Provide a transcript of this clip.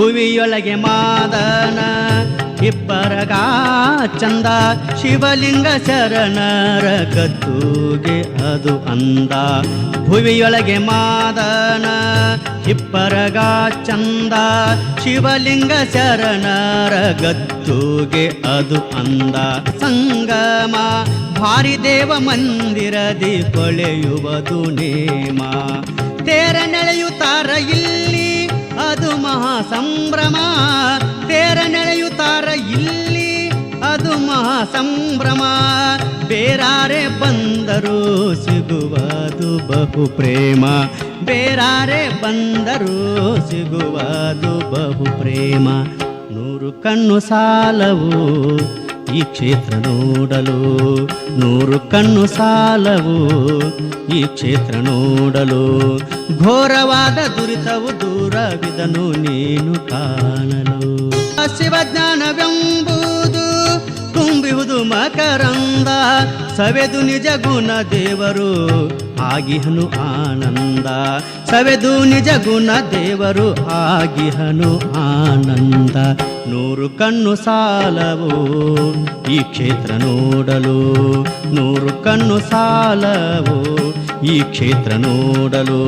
ಭುವಿಯೊಳಗೆ ಮಾದನ ಇಬ್ಬರಗ ಚಂದ ಶಿವಲಿಂಗ ಶರಣರ ಕತ್ತೂಗೆ ಅದು ಅಂದ. ಭುವಿಯೊಳಗೆ ಮಾದನ ಇಬ್ಬರಗ ಚಂದ ಶಿವಲಿಂಗ ಶರಣರ ಗತ್ತೂಗೆ ಅದು ಅಂದ. ಸಂಗಮ, ಭಾರಿ ದೇವ ಮಂದಿರದಿ ಕೊಳೆಯುವುದು ನೇಮ. ತೇರ ನೆಳೆಯುತ್ತಾರ ಇಲ್ಲಿ ಮಹಾ ಸಂಭ್ರಮ ತೇರ ನೆಳೆಯುತ್ತಾರ ಇಲ್ಲಿ? ಅದು ಮಹಾ ಸಂಭ್ರಮ ಬೇರಾರೆ ಬಂದರು ಸಿಗುವುದು ಬಹು ಪ್ರೇಮ. ಬೇರಾರೆ ಬಂದರು ಸಿಗುವುದು ಬಹು ಪ್ರೇಮ. ನೂರು ಕಣ್ಣು ಸಾಲವು ಈ ಕ್ಷೇತ್ರ ನೋಡಲು ನೂರು ಕಣ್ಣು ಸಾಲವು ಈ ಕ್ಷೇತ್ರ ನೋಡಲು ಘೋರವಾದ ದುರಿತವು ದೂರವಿದನು ನೀನು ಕಾಣಲು ಶಿವಜ್ಞಾನವೆಂಬುದು ತುಂಬಿಹುದು ಮಕರಂದ, ಸವೆದು ನಿಜ ಗುಣ ದೇವರು, ಆಗಿಹನು ಆನಂದ. ಸವೆದು ನಿಜ ಗುಣ ದೇವರು, ಆಗಿಹನು ಆನಂದ. ನೂರು ಕಣ್ಣು ಸಾಲವು ಈ ಕ್ಷೇತ್ರ ನೋಡಲು. ನೂರು ಕಣ್ಣು ಸಾಲವು ಈ ಕ್ಷೇತ್ರ ನೋಡಲು.